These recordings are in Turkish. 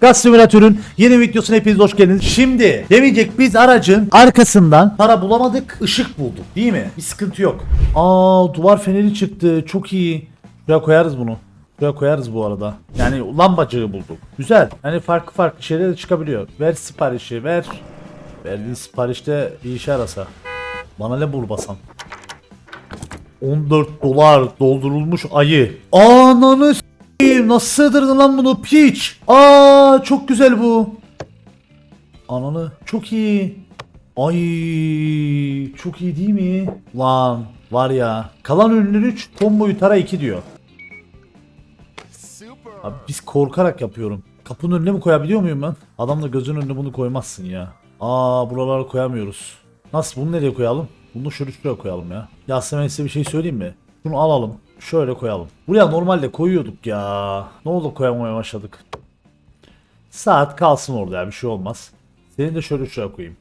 Gaz simülatörün yeni videosuna hepiniz hoş geldiniz. Şimdi demeyecek biz aracın arkasından para bulamadık, ışık bulduk değil mi? Bir sıkıntı yok. Aa duvar feneri çıktı. Çok iyi. Şuraya koyarız bunu. Şuraya koyarız bu arada. Yani lambacığı bulduk. Güzel. Yani farklı farklı şeyler de çıkabiliyor. Ver siparişi ver. Verdiğin siparişte bir işe yarasa. Bana ne bul basan. 14 dolar doldurulmuş ayı. Ananı. Nasıl sığdırdın lan bunu piç? Aa çok güzel bu. Ananı çok iyi. Ay çok iyi değil mi? Lan var ya. Kalan ürünler 3 comboyu tara 2 diyor. Abi biz korkarak yapıyorum. Kapının önüne mi koyabiliyor muyum ben? Adam da gözünün önüne bunu koymazsın ya. Aa buralara koyamıyoruz. Nasıl bunu nereye koyalım? Bunu şöyle şuraya koyalım ya. Ya ben size bir şey söyleyeyim mi? Bunu alalım. Şöyle koyalım. Buraya normalde koyuyorduk ya. Ne oldu koyamamaya başladık. Saat kalsın orada ya bir şey olmaz. Seni de şöyle şuraya koyayım.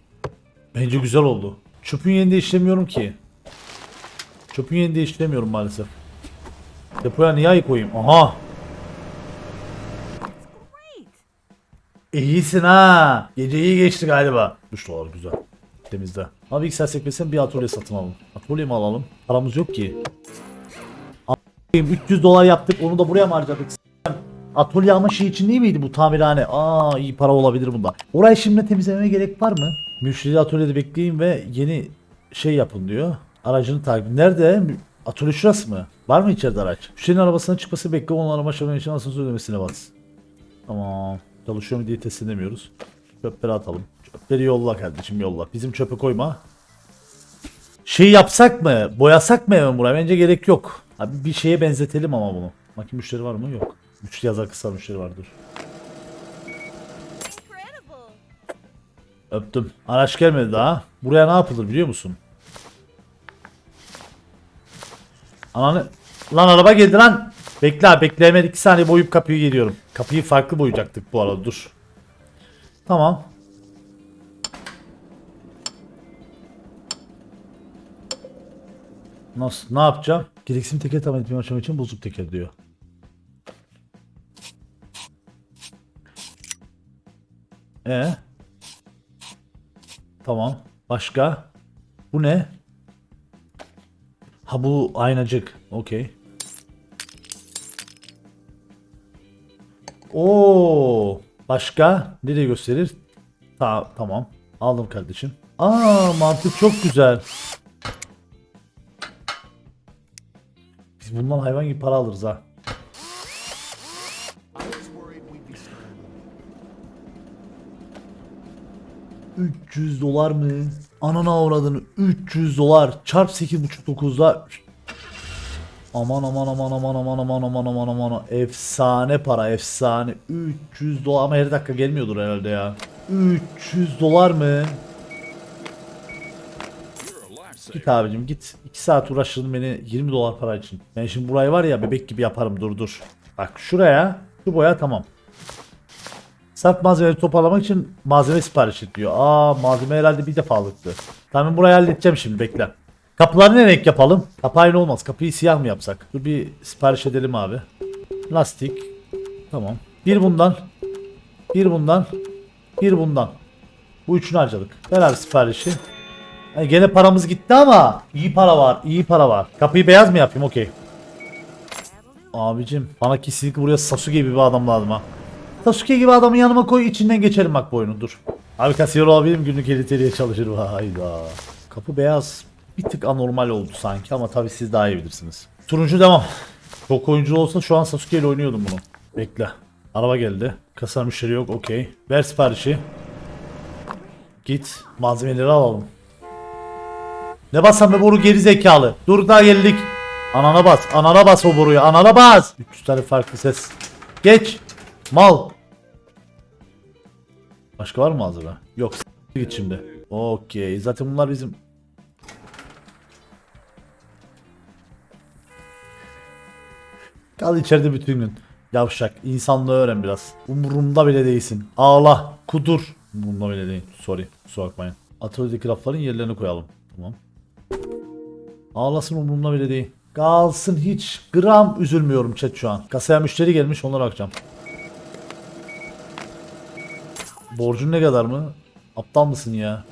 Bence güzel oldu. Çöpün yerinde işlemiyorum ki. Çöpün yerinde işlemiyorum maalesef. Depoya niye ayı koyayım? Aha. İyisin ha. Gece iyi geçti galiba. 3 dolar güzel. Temizde. Abi bilgisayar sekmesinden bir atölye satın alalım. Atölye mi alalım? Paramız yok ki. A**ayım, 300 dolar yaptık onu da buraya mı harcadık? Atölye ama şey için değil miydi bu tamirhane? Aa iyi para olabilir bunda. Orayı şimdi temizlemeye gerek var mı? Müşteri atölyede bekleyin ve yeni şey yapın diyor. Aracını takip. Nerede? Atölye şurası mı? Var mı içeride araç? Müşterinin arabasının çıkması bekle. Onun araba şabanı için asansör ödemesine bas. Tamam. Çalışıyor mu diye test edemiyoruz. Çöpleri atalım. Çöpleri yolla kardeşim yolla. Bizim çöpe koyma. Şey yapsak mı? Boyasak mı hemen buraya? Bence gerek yok. Abi bir şeye benzetelim ama bunu. Bakayım müşteri var mı? Yok. Müşteri yazar kısa müşteri vardır. Öptüm. Araç gelmedi daha. Buraya ne yapılır biliyor musun? Ananı... Lan araba geldi lan. Bekle abi bekle hemen 2 saniye boyup kapıyı geliyorum. Kapıyı farklı boyayacaktık bu arada dur. Tamam. Nasıl? Ne yapacağım? Gereksinim teker tamam etmeyi açmak için bozuk teker diyor. E Tamam. Başka? Bu ne? Ha bu aynacık. Okey. Oo. Başka? Nereye gösterir? Ta tamam. Aldım kardeşim. Aa mantık çok güzel. Bundan hayvan gibi para alırız ha. 300 dolar mı? Anana avradını 300 dolar çarp 8.5-9'da Aman aman aman aman aman aman aman aman aman efsane para efsane 300 dolar ama her dakika gelmiyordur herhalde ya 300 dolar mı? Git abicim git 2 saat uğraştırdın beni 20 dolar para için Ben şimdi burayı var ya bebek gibi yaparım dur dur Bak şuraya şu boya tamam Sırf malzemeleri toparlamak için malzeme sipariş ediyor. Aa malzeme herhalde bir defalıktı. Tamam burayı halledeceğim şimdi bekle. Kapıları ne renk yapalım? Kapı aynı olmaz. Kapıyı siyah mı yapsak? Dur bir sipariş edelim abi. Lastik. Tamam. Bir bundan. Bir bundan. Bir bundan. Bu üçünü harcadık. Ver abi siparişi. Yani gene paramız gitti ama iyi para var. iyi para var. Kapıyı beyaz mı yapayım? Okey. Abicim bana kesinlikle buraya Sasuke gibi bir adam lazım ha. Sasuke gibi adamı yanıma koy içinden geçerim bak bu dur. Abi kasiyer olabilirim günlük eliteliğe çalışır hayda. Kapı beyaz bir tık anormal oldu sanki ama tabi siz daha iyi bilirsiniz. Turuncu devam. Çok oyuncu olsa şu an Sasuke ile oynuyordum bunu. Bekle. Araba geldi. Kasa müşteri yok okey. Ver siparişi. Git malzemeleri alalım. Ne bassam be boru geri zekalı. Dur daha geldik. Anana bas. Anana bas o boruyu. Anana bas. 300 tane farklı ses. Geç. Mal. Başka var mı malzeme? Yok. Git şimdi. Okey. Zaten bunlar bizim. Kal içeride bütün gün. Yavşak. İnsanlığı öğren biraz. Umurumda bile değilsin. Ağla. Kudur. Umurumda bile değil. Sorry. Kusura bakmayın. Atölyedeki rafların yerlerine koyalım. Tamam. Ağlasın umurumda bile değil. Kalsın hiç gram üzülmüyorum chat şu an. Kasaya müşteri gelmiş onlara bakacağım. Borcun ne kadar mı? Aptal mısın ya?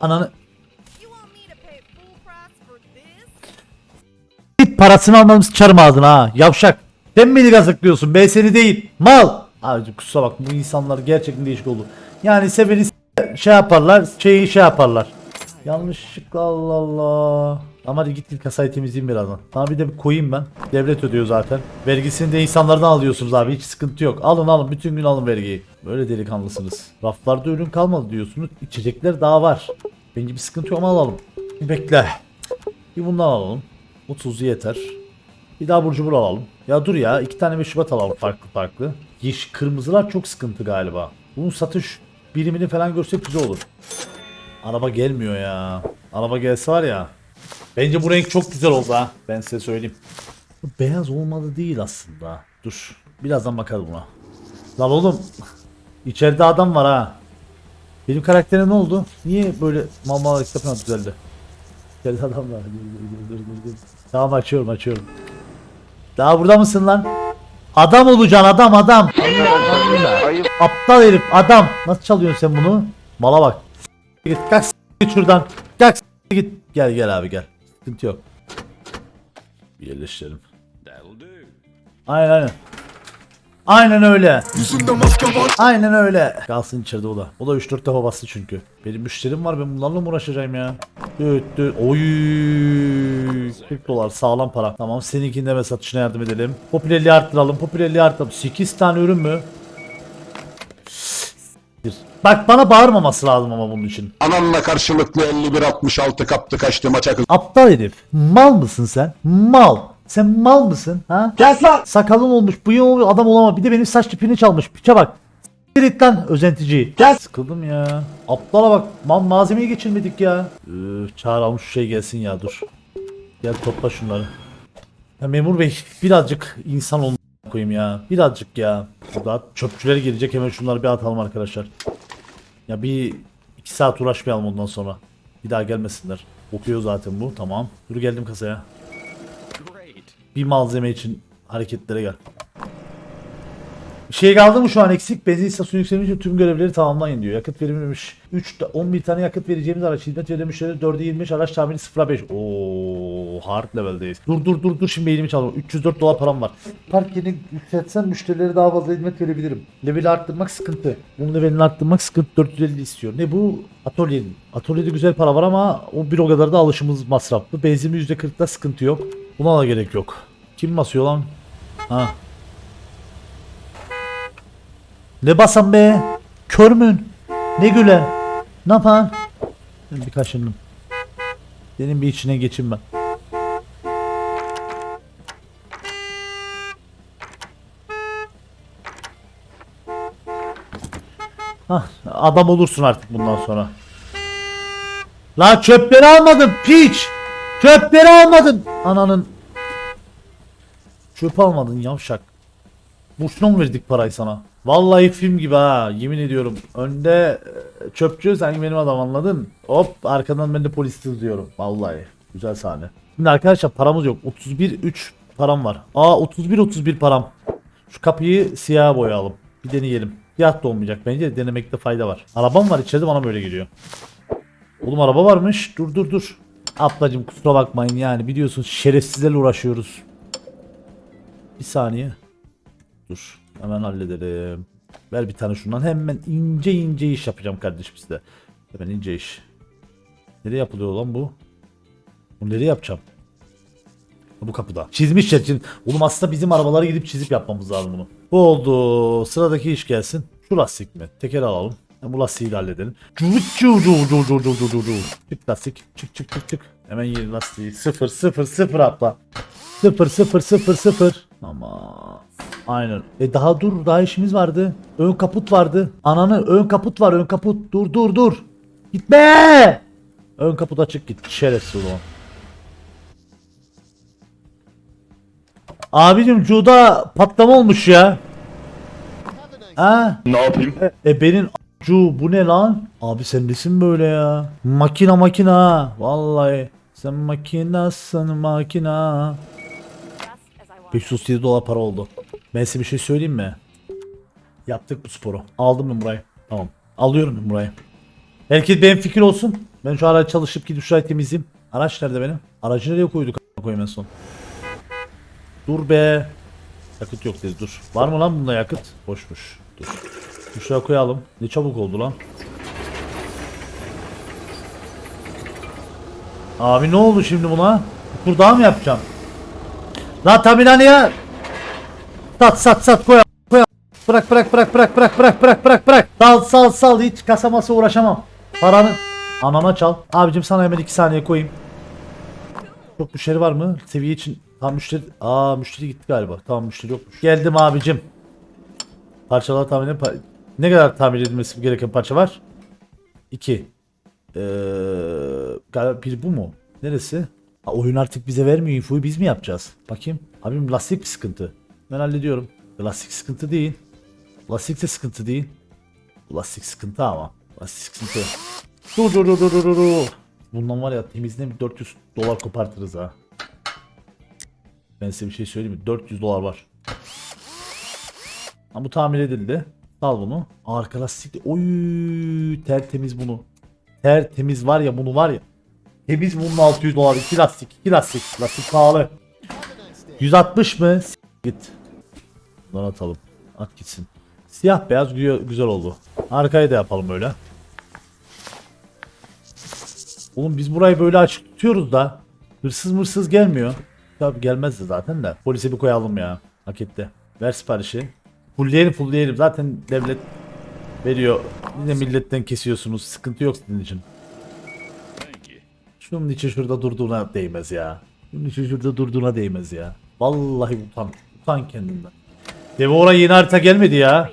Ananı? Git parasını almamız sıçarım ağzına ha. Yavşak. Sen beni gazıklıyorsun. Ben seni değil. Mal. Abicim kusura bak bu insanlar gerçekten değişik oldu. Yani seveni şey yaparlar. Şeyi şey yaparlar. Yanlışlıkla Allah Allah. Ama hadi git git kasayı temizleyeyim birazdan. Tamam bir de koyayım ben. Devlet ödüyor zaten. Vergisini de insanlardan alıyorsunuz abi. Hiç sıkıntı yok. Alın alın. Bütün gün alın vergiyi. Böyle delikanlısınız. Raflarda ürün kalmadı diyorsunuz. İçecekler daha var. Bence bir sıkıntı yok ama alalım. Bir bekle. Bir bundan alalım. 30'u yeter. Bir daha burcu bur alalım. Ya dur ya iki tane meşrubat alalım farklı farklı. Yeş kırmızılar çok sıkıntı galiba. Bunun satış birimini falan görsek güzel olur. Araba gelmiyor ya. Araba gelse var ya. Bence bu renk çok güzel oldu ha. Ben size söyleyeyim. Bu beyaz olmalı değil aslında. Dur. Birazdan bakarız buna. Lan oğlum. İçeride adam var ha. Benim karaktere ne oldu? Niye böyle mal mal hareket falan düzeldi? İçeride adam var. Dur, dur, dur, dur, dur. Tamam açıyorum açıyorum. Daha burada mısın lan? Adam olacaksın adam adam. Aptal herif adam. Nasıl çalıyorsun sen bunu? Mala bak. Git kalk git şuradan. Kalk git. Gel gel abi gel. Sıkıntı yok. Yerleştirelim. Aynen aynen. Aynen öyle. Aynen öyle. Kalsın içeride o da. O da 3-4 defa bastı çünkü. Benim müşterim var ben bunlarla mı uğraşacağım ya? Düt düt. Oy. 40 dolar sağlam para. Tamam seninkinde ve satışına yardım edelim. Popülerliği arttıralım. Popülerliği arttıralım. 8 tane ürün mü? Bak bana bağırmaması lazım ama bunun için. Ananla karşılıklı 51-66 kaptı kaçtı maça Aptal herif. Mal mısın sen? Mal. Sen mal mısın? Ha? Kes lan. Sakalın olmuş, bıyığın olmuş, adam olamaz. Bir de benim saç tipini çalmış. Piçe bak. Git lan özentici. Gel. Sıkıldım ya. Aptala bak. Man malzemeyi geçirmedik ya. Üf, çağıralım şu şey gelsin ya dur. Gel topla şunları. Ya memur bey birazcık insan olmak koyayım ya. Birazcık ya. Burada çöpçüler gelecek hemen şunları bir atalım arkadaşlar. Ya bir iki saat uğraşmayalım ondan sonra. Bir daha gelmesinler. Okuyor zaten bu. Tamam. Dur geldim kasaya. Bir malzeme için hareketlere gel. Şey kaldı mı şu an eksik? Benzin istasyonu yükselmiş için tüm görevleri tamamlayın diyor. Yakıt verilmemiş. 3 11 tane yakıt vereceğimiz araç hizmet verilmişleri 4'e 25 araç tahmini 0'a 5. Oo hard level'deyiz. Dur dur dur dur şimdi elimi çalıyorum. 304 dolar param var. Park yerini yükseltsem müşterilere daha fazla hizmet verebilirim. Level'i arttırmak sıkıntı. Bunun levelini arttırmak sıkıntı 450 istiyor. Ne bu? Atölyenin. Atölyede güzel para var ama o bir o kadar da alışımız masraflı. Benzin %40'da sıkıntı yok. Buna da gerek yok. Kim basıyor lan? Ha. Ne basan be? Kör mün? Ne gülen? Ne yapan? Ben bir kaşındım. Benim bir içine geçin ben. Hah, adam olursun artık bundan sonra. La çöpleri almadın piç. Çöpleri almadın. Ananın. Çöp almadın yavşak. Boşuna mı verdik parayı sana? Vallahi film gibi ha yemin ediyorum. Önde e, çöpçü sen benim adam anladın. Hop arkadan ben de polis diyorum. Vallahi güzel sahne. Şimdi arkadaşlar paramız yok. 31 3 param var. Aa 31 31 param. Şu kapıyı siyah boyayalım. Bir deneyelim. Siyah da olmayacak bence de denemekte fayda var. Arabam var içeride bana böyle geliyor. Oğlum araba varmış. Dur dur dur. Ablacım kusura bakmayın yani biliyorsunuz şerefsizlerle uğraşıyoruz. Bir saniye. Dur. Hemen halledelim. Ver bir tane şundan. Hemen ince ince iş yapacağım kardeşim size. Hemen ince iş. Nereye yapılıyor lan bu? Bu nereye yapacağım? Bu kapıda. Çizmişler için. Oğlum aslında bizim arabaları gidip çizip yapmamız lazım bunu. Bu oldu. Sıradaki iş gelsin. Şu lastik mi? Teker alalım. Bu lastiği de halledelim. Çık lastik. Çık çık çık çık. Hemen yeni lastiği. Sıfır sıfır sıfır atla. Sıfır sıfır sıfır sıfır. Ama Aynen. E daha dur daha işimiz vardı. Ön kaput vardı. Ananı ön kaput var ön kaput. Dur dur dur. Gitme. Ön kaput açık git. Şerefsiz ulan. Abicim Cuda patlama olmuş ya. Ha? Ne yapayım? E, e benim Cu bu ne lan? Abi sen nesin böyle ya? Makina makina. Vallahi. Sen makinasın makina. Just as I want. 507 dolar para oldu. Ben size bir şey söyleyeyim mi? Yaptık bu sporu. Aldım ben burayı. Tamam. Alıyorum ben burayı. Herkes benim fikir olsun. Ben şu araç çalışıp gidip şurayı temizleyeyim. Araç nerede benim? Aracı nereye koyduk koyayım en son? Dur be. Yakıt yok dedi dur. Var mı lan bunda yakıt? Boşmuş. Dur. Şuraya koyalım. Ne çabuk oldu lan. Abi ne oldu şimdi buna? Tur daha mı yapacağım? Lan Tamirhaneye Sat sat sat koy koy Bırak bırak bırak bırak bırak bırak bırak bırak bırak Sal sal sal hiç kasaması uğraşamam Paranı Anana çal Abicim sana hemen 2 saniye koyayım Çok müşteri var mı? Seviye için Tam müşteri Aa müşteri gitti galiba Tamam müşteri yokmuş Geldim abicim Parçalar tahmin edin pa- Ne kadar tamir edilmesi gereken parça var? 2 Eee galiba bir bu mu? Neresi? Ha, oyun artık bize vermiyor infoyu biz mi yapacağız? Bakayım. Abim lastik bir sıkıntı. Ben hallediyorum. Lastik sıkıntı değil. Lastik de sıkıntı değil. Lastik sıkıntı ama. Lastik sıkıntı. Dur dur dur dur dur dur. Bundan var ya bir 400 dolar kopartırız ha. Ben size bir şey söyleyeyim mi? 400 dolar var. Ha, bu tamir edildi. Al bunu. Arka lastik de oy tertemiz bunu. Tertemiz var ya bunu var ya. Temiz bunun 600 dolar. 2 lastik. 2 lastik. Lastik pahalı. 160 mı? S- Git. Bunları atalım. At gitsin. Siyah beyaz gü- güzel oldu. Arkayı da yapalım böyle. Oğlum biz burayı böyle açık tutuyoruz da hırsız mırsız gelmiyor. Tabi gelmez de zaten de. Polise bir koyalım ya. Hak etti. Ver siparişi. Fullleyelim fullleyelim. Zaten devlet veriyor. Yine milletten kesiyorsunuz. Sıkıntı yok sizin için. Şunun için şurada durduğuna değmez ya. Şunun için şurada durduğuna değmez ya. Vallahi utan. Utan kendinden. Devora yeni harita gelmedi ya.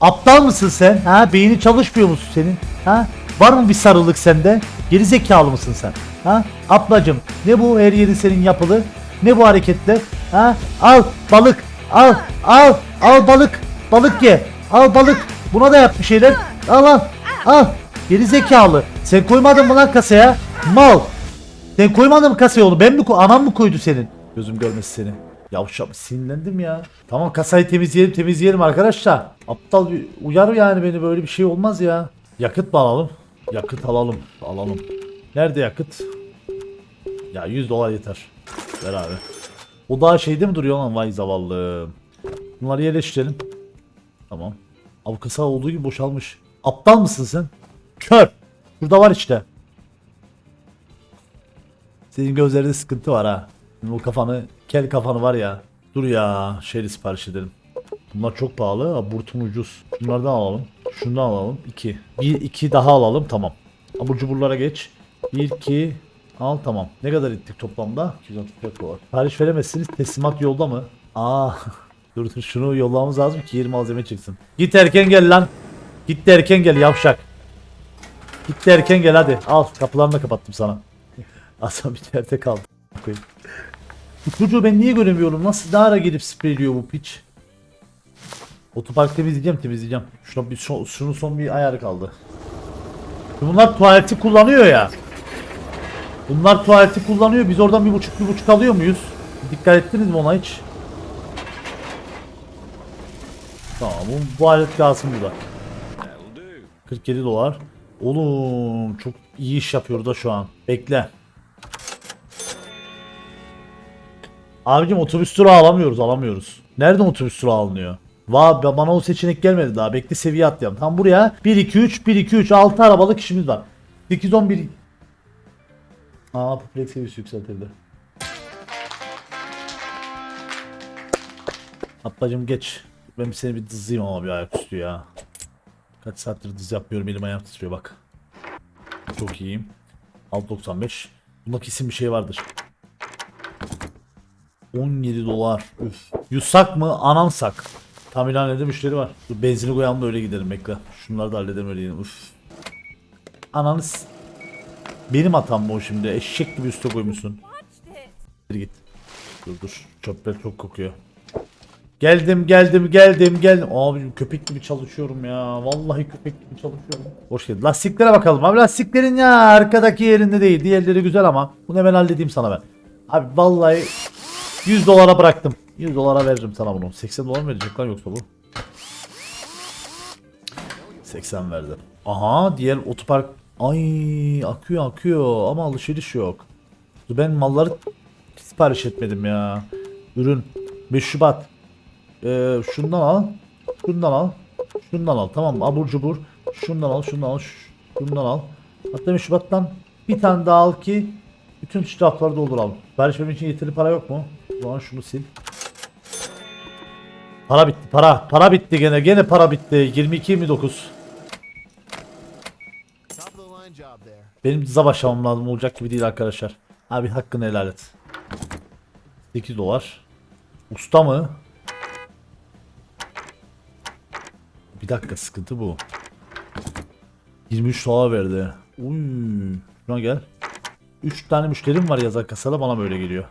Aptal mısın sen? Ha beyni çalışmıyor musun senin? Ha var mı bir sarılık sende? Geri zekalı mısın sen? Ha ablacım ne bu her yerin senin yapılı? Ne bu hareketler? Ha al balık al al al balık balık ye al balık buna da yap bir şeyler al al al geri zekalı sen koymadın mı lan kasaya mal sen koymadın mı kasaya onu ben mi koy anam mı koydu senin gözüm görmesi seni Yavşam sinirlendim ya. Tamam kasayı temizleyelim temizleyelim arkadaşlar. Aptal bir uyar yani beni böyle bir şey olmaz ya. Yakıt mı alalım? Yakıt alalım. Alalım. Nerede yakıt? Ya 100 dolar yeter. Ver abi. O daha şeyde mi duruyor lan vay zavallı. Bunları yerleştirelim. Tamam. Abi olduğu gibi boşalmış. Aptal mısın sen? Kör. Şurada var işte. Senin gözlerinde sıkıntı var ha. Bu kafanı, kel kafanı var ya. Dur ya, şeyli sipariş edelim. Bunlar çok pahalı. Aburtun ucuz. Bunlardan alalım. Şundan alalım. 2. 1 2 daha alalım. Tamam. Abur cuburlara geç. 1 2 al tamam. Ne kadar ettik toplamda? 264 dolar. Sipariş veremezsiniz. Teslimat yolda mı? Aa. dur dur şunu yollamamız lazım ki yeri malzeme çıksın. Git erken gel lan. Git de erken gel yavşak. Git de erken gel hadi. Al kapılarını da kapattım sana. Aslan bir yerde kaldı. Bu çocuğu ben niye göremiyorum? Nasıl daha ara gelip spreyliyor bu piç? Otopark temizleyeceğim temizleyeceğim. Şuna bir şunu, şunun son bir ayarı kaldı. Bunlar tuvaleti kullanıyor ya. Bunlar tuvaleti kullanıyor. Biz oradan bir buçuk bir buçuk alıyor muyuz? Dikkat ettiniz mi ona hiç? Tamam bu, bu alet kalsın burada. 47 dolar. Oğlum çok iyi iş yapıyor da şu an. Bekle. Abicim otobüs turu alamıyoruz alamıyoruz. Nereden otobüs turu alınıyor? Va bana o seçenek gelmedi daha. Bekle seviye atlayalım. Tam buraya 1 2 3 1 2 3 6 arabalık işimiz var. 8 11 Aa popüler seviyesi yükseltildi. Ablacım geç. Ben seni bir dızlayayım ama bir ayaküstü ya. Kaç saattir diz yapmıyorum elim ayağım titriyor bak. Çok iyiyim. 6.95. Bunda kesin bir şey vardır. 17 dolar. Üf. Yusak mı? Anamsak. Tamirhanede müşteri var. Dur benzini koyalım da öyle gidelim bekle. Şunları da halledelim öyle gidelim. Üf. Ananı Benim hatam o şimdi? Eşek gibi üste koymuşsun. Geri git. Dur dur. Çöpler çok kokuyor. Geldim geldim geldim geldim. Abi köpek gibi çalışıyorum ya. Vallahi köpek gibi çalışıyorum. Hoş geldin. Lastiklere bakalım. Abi lastiklerin ya arkadaki yerinde değil. Diğerleri güzel ama. Bunu hemen halledeyim sana ben. Abi vallahi 100 dolara bıraktım. 100 dolara veririm sana bunu. 80 dolar mı verecek lan yoksa bu? 80 verdi. Aha diğer otopark ay akıyor akıyor ama alışveriş yok. Ben malları sipariş etmedim ya. Ürün 5 Şubat. Ee, şundan al. Şundan al. Şundan al. Tamam abur cubur. Şundan al. Şundan al. Şundan al. Hatta 5 Şubat'tan bir tane daha al ki bütün rafları dolduralım. Sipariş için yeterli para yok mu? Zaman şunu sil. Para bitti para. Para bitti gene. Gene para bitti. 22-29. Benim dize başlamam lazım olacak gibi değil arkadaşlar. Abi hakkını helal et. 8 dolar. Usta mı? Bir dakika sıkıntı bu. 23 dolar verdi. Uy, şuna gel. 3 tane müşterim var yazar kasada bana böyle geliyor.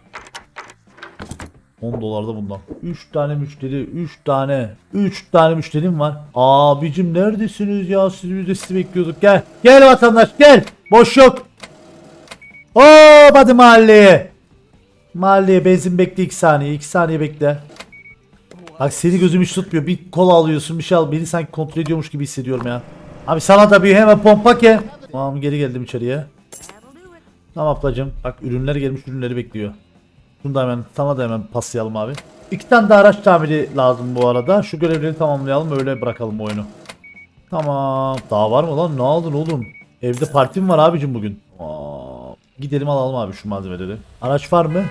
10 dolar da bundan. 3 tane müşteri, 3 tane, 3 tane müşterim var. Abicim neredesiniz ya? Siz biz de sizi bekliyorduk. Gel. Gel vatandaş gel. Boş yok. Hop hadi mahalleye. Mahalleye benzin bekle 2 saniye. 2 saniye bekle. Bak seni gözüm hiç tutmuyor. Bir kola alıyorsun bir şey al. Beni sanki kontrol ediyormuş gibi hissediyorum ya. Abi sana da bir hemen pompa ke. Tamam geri geldim içeriye. Tamam ablacım. Bak ürünler gelmiş ürünleri bekliyor. Bunu da hemen sana da hemen paslayalım abi. İki tane de araç tamiri lazım bu arada. Şu görevleri tamamlayalım öyle bırakalım oyunu. Tamam. Daha var mı lan? Ne aldın oğlum? Evde parti mi var abicim bugün? Aa, gidelim alalım abi şu malzemeleri. Araç var mı?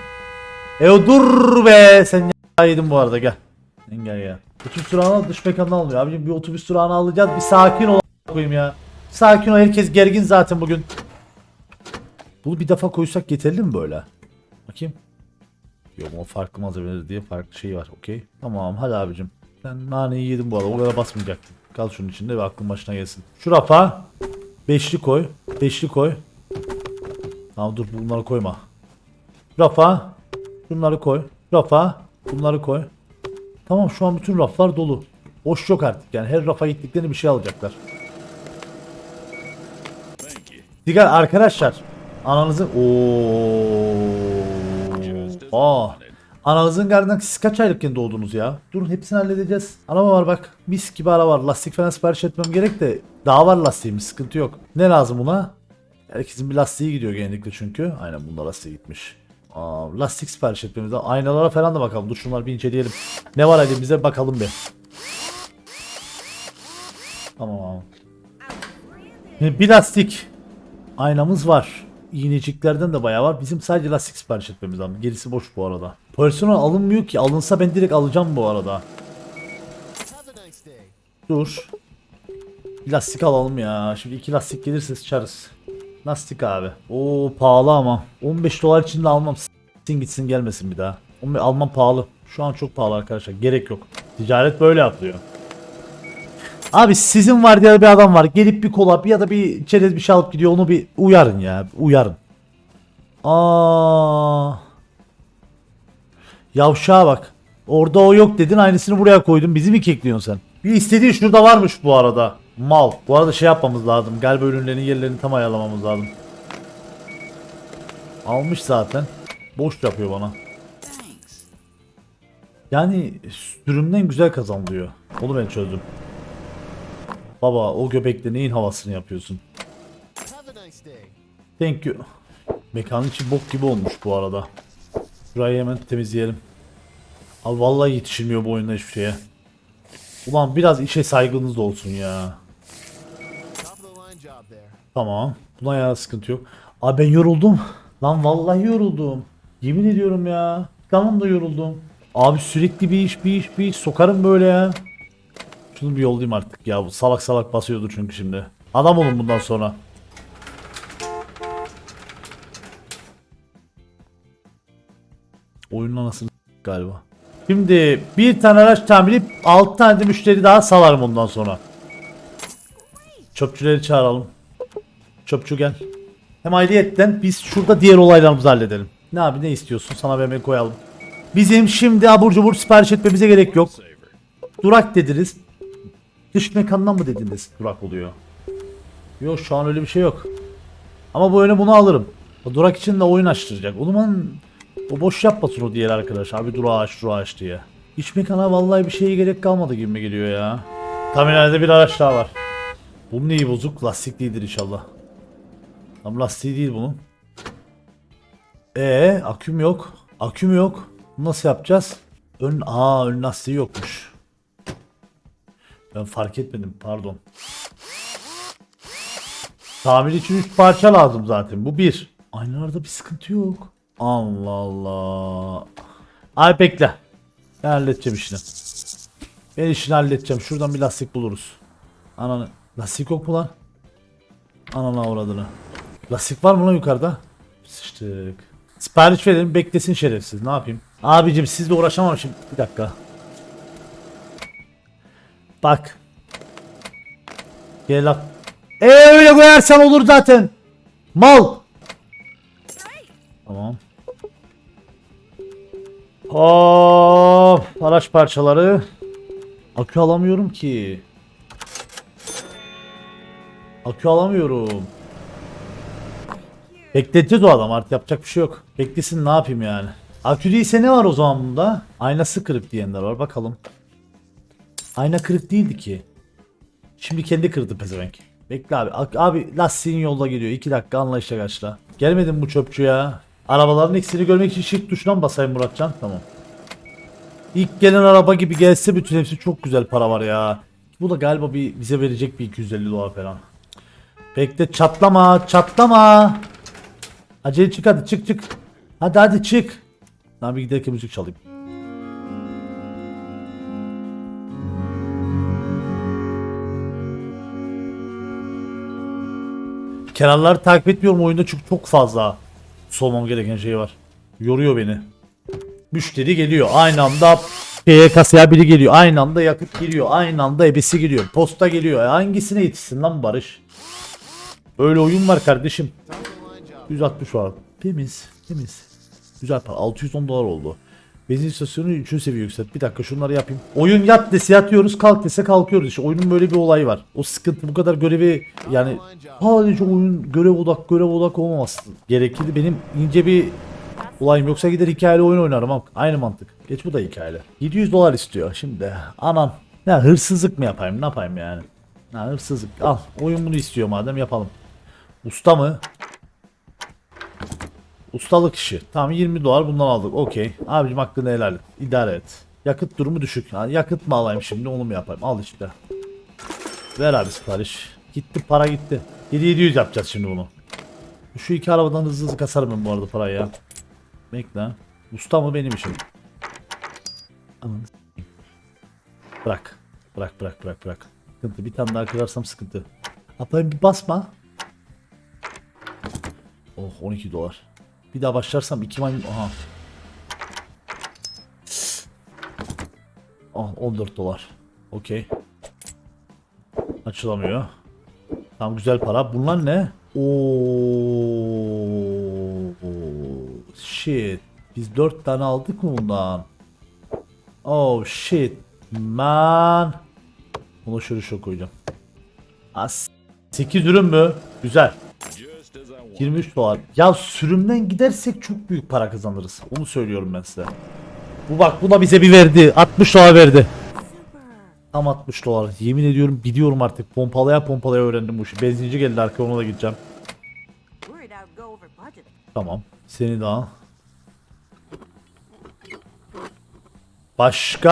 E dur be. Sen yedin bu arada gel. Sen gel ya. Otobüs durağını dış mekandan almıyor. Abicim bir otobüs durağını alacağız. Bir sakin ol koyayım ya. Sakin ol. Herkes gergin zaten bugün. Bunu bir defa koysak yeterli mi böyle? Bakayım. Yok o farklı malzemeleri diye farklı şey var. Okey. Tamam hadi abicim. Ben naneyi yedim bu arada. O kadar basmayacaktım. Kal şunun içinde ve aklın başına gelsin. Şu rafa. Beşli koy. Beşli koy. Tamam dur bunları koyma. Rafa. Bunları koy. Rafa. Bunları koy. Tamam şu an bütün raflar dolu. Boş yok artık yani her rafa gittiklerini bir şey alacaklar. Diğer arkadaşlar ananızın ooo Aa. Ananızın karnından siz kaç aylıkken doğdunuz ya? Durun hepsini halledeceğiz. Araba var bak. Mis gibi araba var. Lastik falan sipariş etmem gerek de daha var lastiğimiz sıkıntı yok. Ne lazım buna? Herkesin bir lastiği gidiyor genellikle çünkü. Aynen bunda lastiği gitmiş. Aa, lastik sipariş etmemiz lazım. Aynalara falan da bakalım. Dur şunları bir inceleyelim. Ne var elimizde bakalım bir. Tamam. Bir lastik. Aynamız var. İğneciklerden de bayağı var. Bizim sadece lastik sipariş etmemiz lazım. Gerisi boş bu arada. Personel alınmıyor ki. Alınsa ben direkt alacağım bu arada. Dur. Lastik alalım ya. Şimdi iki lastik gelirse sıçarız. Lastik abi. Oo pahalı ama. 15 dolar için de almam. S**tin gitsin gelmesin bir daha. 15 almam pahalı. Şu an çok pahalı arkadaşlar. Gerek yok. Ticaret böyle yapılıyor. Abi sizin var diye bir adam var. Gelip bir kola bir ya da bir çerez bir şey alıp gidiyor. Onu bir uyarın ya. Uyarın. Aa. Yavşağa bak. Orada o yok dedin aynısını buraya koydun. Bizi mi kekliyorsun sen? Bir istediğin şurada varmış bu arada. Mal. Bu arada şey yapmamız lazım. Galiba ürünlerin yerlerini tam ayarlamamız lazım. Almış zaten. Boş yapıyor bana. Yani sürümden güzel kazanılıyor. Onu ben çözdüm. Baba o göbekle neyin havasını yapıyorsun? Thank you. Mekanın içi bok gibi olmuş bu arada. Şurayı hemen temizleyelim. Abi vallahi yetişilmiyor bu oyunda hiçbir şeye. Ulan biraz işe saygınız da olsun ya. Tamam. Buna ya sıkıntı yok. Abi ben yoruldum. Lan vallahi yoruldum. Yemin ediyorum ya. Tamam da yoruldum. Abi sürekli bir iş bir iş bir iş sokarım böyle ya. Şunu bir yollayayım artık ya. Bu salak salak basıyordur çünkü şimdi. Adam olun bundan sonra. Oyunun anasını galiba. Şimdi bir tane araç tamir edip 6 tane de müşteri daha salarım ondan sonra. Çöpçüleri çağıralım. Çöpçü gel. Hem ayrıyetten biz şurada diğer olaylarımızı halledelim. Ne abi ne istiyorsun sana bir koyalım. Bizim şimdi abur cubur sipariş etmemize gerek yok. Durak dediniz. Dış mekandan mı dediniz durak oluyor? Yok şu an öyle bir şey yok. Ama bu oyunu bunu alırım. Durak için de oyun açtıracak. O zaman O boş yapmasın o diğer arkadaş abi dur ağaç dur ağaç diye. İç mekana vallahi bir şeye gerek kalmadı gibi geliyor ya. Tamirhanede bir araç daha var. Bunun neyi bozuk? Lastik değildir inşallah. Tam lastiği değil bunun. Ee, aküm yok. Aküm yok. Nasıl yapacağız? Ön aa ön lastiği yokmuş. Ben fark etmedim pardon. Tamir için 3 parça lazım zaten. Bu bir. Aynalarda bir sıkıntı yok. Allah Allah. Ay bekle. Ben halledeceğim işini. Ben işini halledeceğim. Şuradan bir lastik buluruz. Ananı. Lastik yok mu lan? Ananı avradını. Lastik var mı lan yukarıda? Sıçtık. Sipariş verelim beklesin şerefsiz. Ne yapayım? Abicim sizle uğraşamam şimdi. Bir dakika. Bak. Gel lan. E öyle koyarsan olur zaten. Mal. Tamam. Hop, araç parçaları. Akü alamıyorum ki. Akü alamıyorum. Bekleteceğiz o adam artık yapacak bir şey yok. Beklesin ne yapayım yani. Akü değilse ne var o zaman bunda? Aynası kırık diyenler var bakalım. Ayna kırık değildi ki. Şimdi kendi kırdı pezevenk. Bekle abi. Abi lastiğin yolda geliyor. 2 dakika anlayışla karşıla. Gelmedin bu çöpçü ya. Arabaların eksiğini görmek için shift tuşuna mı basayım Muratcan? Tamam. İlk gelen araba gibi gelse bütün hepsi çok güzel para var ya. Bu da galiba bir bize verecek bir 250 dolar falan. Bekle çatlama çatlama. Acele çık hadi çık çık. Hadi hadi çık. Ben bir giderken müzik çalayım. Kenarları takip etmiyorum oyunda çünkü çok fazla solmam gereken şey var. Yoruyor beni. Müşteri geliyor aynı anda şeye kasaya biri geliyor. Aynı anda yakıt giriyor. Aynı anda ebesi giriyor. Posta geliyor. E hangisine yetişsin lan Barış? Böyle oyun var kardeşim. Top of the line job. 160 var. Temiz. Temiz. Güzel para. 610 dolar oldu. Benzin istasyonu 3. seviye yükselt. Bir dakika şunları yapayım. Oyun yat dese yatıyoruz kalk dese kalkıyoruz. İşte oyunun böyle bir olayı var. O sıkıntı bu kadar görevi yani sadece oyun görev odak görev odak olmaması gerekirdi. Benim ince bir olayım yoksa gider hikayeli oyun oynarım aynı mantık. Geç bu da hikayeli. 700 dolar istiyor şimdi. Anan. Ya hırsızlık mı yapayım ne yapayım yani. Ha, hırsızlık al oyun bunu istiyor madem yapalım. Usta mı? Ustalık işi. Tamam 20 dolar bundan aldık. Okey. Abicim hakkını helal. İdare et. Yakıt durumu düşük. Ha, yakıt mı alayım şimdi onu mu yapayım? Al işte. Ver abi sipariş. Gitti para gitti. 7700 yapacağız şimdi bunu. Şu iki arabadan hızlı hızlı kasarım ben bu arada parayı ya. Bekle. Usta mı benim işim? Bırak. Bırak bırak bırak bırak. Sıkıntı. Bir tane daha kırarsam sıkıntı. Abi bir basma. Oh 12 dolar. Bir daha başlarsam 2 maymun... Aha. Oh 14 dolar. Okey. Açılamıyor. Tam güzel para. Bunlar ne? Oo. Shit. Biz 4 tane aldık mı bundan? Oh shit. Man. Bunu şöyle şöyle koyacağım. As 8 ürün mü? Güzel. 23 dolar. Ya sürümden gidersek çok büyük para kazanırız. Onu söylüyorum ben size. Bu bak buna bize bir verdi. 60 dolar verdi. Tam 60 dolar. Yemin ediyorum biliyorum artık. Pompalaya pompalaya öğrendim bu işi. Benzinci geldi arkaya ona da gideceğim. Tamam. Seni daha. Başka.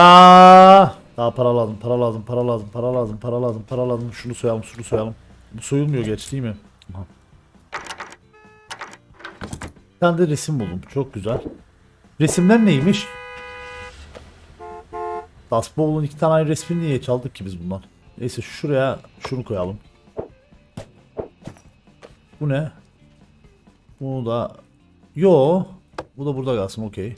Daha para lazım, para lazım, para lazım, para lazım, para lazım, para lazım. Şunu soyalım, şunu soyalım. Bu soyulmuyor geç değil mi? Aha. Tane de resim buldum. Çok güzel. Resimler neymiş? Das Bowl'un iki tane ayrı resmini niye çaldık ki biz bundan? Neyse şuraya şunu koyalım. Bu ne? Bunu da Yo. Bu da burada kalsın okey.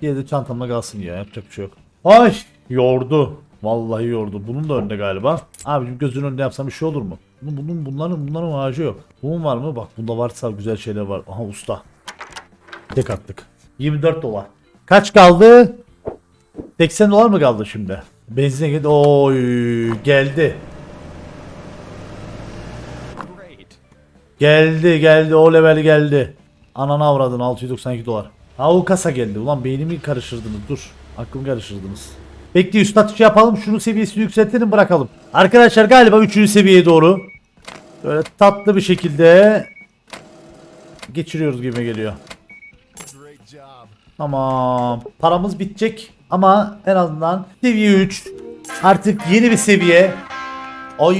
Diğeri de çantamda kalsın ya yapacak bir şey yok. Ay yordu. Vallahi yordu. Bunun da önünde galiba. Abicim gözünün önünde yapsam bir şey olur mu? Bunun bunların bunların ağacı yok. Bunun var mı? Bak bunda varsa güzel şeyler var. Aha usta. Tek attık. 24 dolar. Kaç kaldı? 80 dolar mı kaldı şimdi? Benzine geldi. Oy geldi. Geldi geldi o level geldi. Ananı avradın 692 dolar. Ha o kasa geldi. Ulan beynimi karıştırdınız. Dur. Aklımı karıştırdınız. Bekle üstad şey yapalım. Şunun seviyesini yükseltelim bırakalım. Arkadaşlar galiba 3. seviyeye doğru. Böyle tatlı bir şekilde geçiriyoruz gibi geliyor. Tamam. Paramız bitecek ama en azından seviye 3. Artık yeni bir seviye. Ay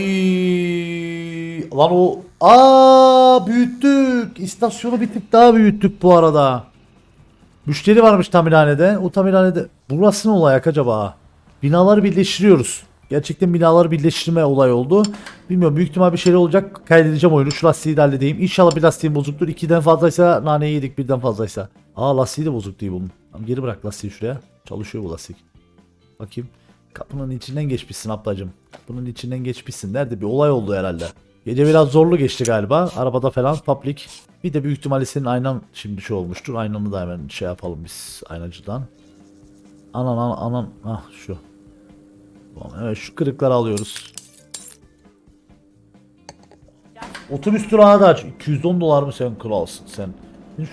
lan o aa büyüttük. İstasyonu bir tık daha büyüttük bu arada. Müşteri varmış tamirhanede. O tamirhanede burası ne olay acaba? Binaları birleştiriyoruz. Gerçekten binaları birleştirme olay oldu. Bilmiyorum büyük ihtimal bir şey olacak. Kaydedeceğim oyunu. Şu lastiği de halledeyim. İnşallah bir lastiğim bozuktur. İkiden fazlaysa naneyi yedik birden fazlaysa. Aa lastiği de bozuk değil bunun. Tamam, geri bırak lastiği şuraya. Çalışıyor bu lastik. Bakayım. Kapının içinden geçmişsin ablacım. Kapının içinden geçmişsin. Nerede bir olay oldu herhalde. Gece biraz zorlu geçti galiba. Arabada falan public. Bir de büyük ihtimalle senin aynan şimdi şey olmuştur. Aynanı da hemen şey yapalım biz aynacıdan. Anan anan anan. Ah şu. Tamam, evet şu kırıkları alıyoruz. Otobüs durağı da aç. 210 dolar mı sen kralsın sen?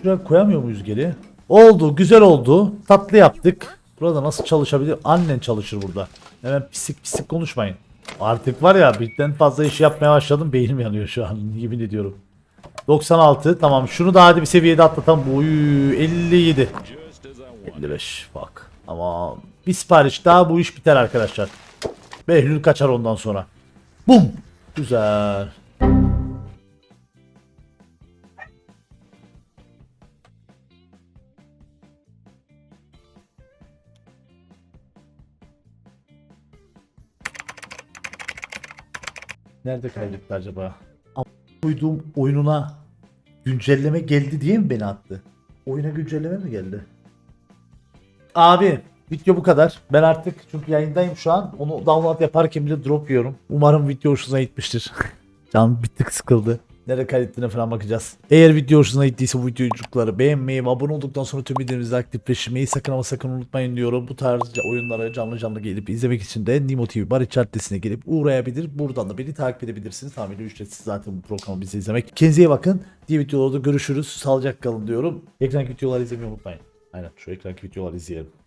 Şuraya koyamıyor muyuz geri? Oldu güzel oldu. Tatlı yaptık. Burada nasıl çalışabilir? Annen çalışır burada. Hemen pisik pisik konuşmayın. Artık var ya birden fazla iş yapmaya başladım. Beynim yanıyor şu an. Yemin ediyorum. 96 tamam şunu da hadi bir seviyede atlatalım. Oy 57. 55 bak. Ama bir sipariş daha bu iş biter arkadaşlar. Behlül kaçar ondan sonra. Bum. Güzel. Nerede kaybetti acaba? Koyduğum oyununa güncelleme geldi diye mi beni attı? Oyuna güncelleme mi geldi? Abi video bu kadar. Ben artık çünkü yayındayım şu an. Onu download yaparken bile drop yiyorum. Umarım video hoşunuza gitmiştir. Canım bir tık sıkıldı. Nerede kaydettiğine falan bakacağız. Eğer video hoşunuza gittiyse bu videoyu beğenmeyi ve abone olduktan sonra tüm bildirimleri aktifleştirmeyi sakın ama sakın unutmayın diyorum. Bu tarz oyunlara canlı canlı gelip izlemek için de Nimo TV Bar adresine gelip uğrayabilir. Buradan da beni takip edebilirsiniz. Tamamıyla ücretsiz zaten bu programı bizi izlemek. Kendinize iyi bakın. Diğer videolarda görüşürüz. Sağlıcakla kalın diyorum. Ekran videoları izlemeyi unutmayın. Aynen şu ekran videoları izleyelim.